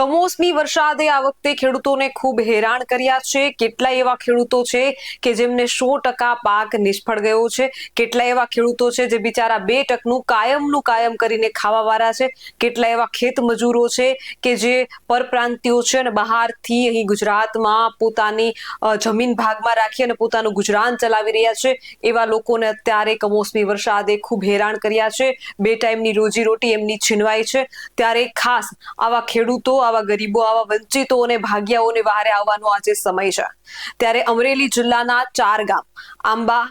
કમોસમી વરસાદે આ વખતે ખેડૂતોને ખૂબ હેરાન કર્યા છે. કેટલાય એવા ખેડૂતો છે કે જેમને સો ટકા પાક નિષ્ફળ ગયો છે. કેટલાય એવા ખેડૂતો છે જે બિચારા બે ટકનું કાયમનું કાયમ કરીને ખાવાવાળા છે. કેટલા એવા ખેત મજૂરો છે કે જે પરપ્રાંતિયો છે અને બહારથી અહીં ગુજરાતમાં પોતાની જમીન ભાગમાં રાખી અને પોતાનું ગુજરાન ચલાવી રહ્યા છે. એવા લોકોને અત્યારે કમોસમી વરસાદે ખૂબ હેરાન કર્યા છે. બે ટાઈમની રોજીરોટી એમની છીનવાઈ છે. ત્યારે ખાસ આવા ખેડૂતો આવા ગરીબો, આવા વંચિતો અને ભાગ્યાઓને બહારે આવવાનો આજે સમય છે. ત્યારે અમરેલી જિલ્લાના ચાર ગામ, આંબા,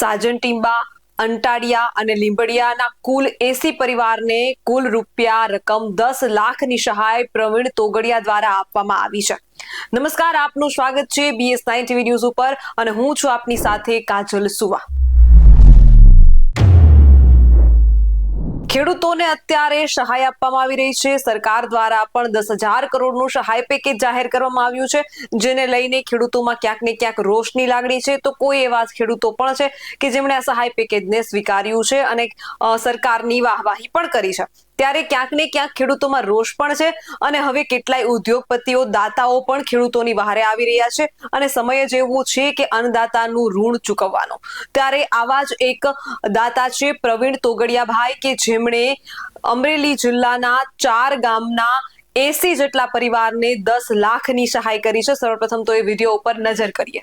સાજનટીંબા, અંટાડિયા અને લીંબડિયાના કુલ એસી પરિવારને કુલ રૂપિયા રકમ દસ લાખની સહાય પ્રવીણ તોગડિયા દ્વારા આપવામાં આવી છે. નમસ્કાર, આપનું સ્વાગત છે બીએસ નાઇન ટીવી ન્યૂઝ ઉપર અને હું છું આપની સાથે કાજલ સુવા. ખેડૂતોને અત્યારે સહાય આપવામાં આવી રહી છે. સરકાર દ્વારા પણ દસ હજાર કરોડનું સહાય પેકેજ જાહેર કરવામાં આવ્યું છે, જેને લઈને ખેડૂતોમાં ક્યાંક ને ક્યાંક રોષની લાગણી છે. તો કોઈ એવા ખેડૂતો પણ છે કે જેમણે આ સહાય પેકેજને સ્વીકાર્યું છે અને સરકારની વાહવાહી પણ કરી છે. ત્યારે ક્યાંક ને ક્યાંક ખેડૂતોમાં રોષ પણ છે અને હવે કેટલાય ઉદ્યોગપતિઓ, દાતાઓ પણ ખેડૂતોની બહારે આવી રહ્યા છે અને સમય જ એવો છે કે અન્નદાતાનું ઋણ ચૂકવવાનો. ત્યારે આવા જ એક દાતા છે પ્રવીણ તોગડિયાભાઈ કે જેમણે અમરેલી જિલ્લાના ચાર ગામના એસી જેટલા પરિવારને દસ લાખની સહાય કરી છે. સર્વપ્રથમ તો એ વીડિયો ઉપર નજર કરીએ.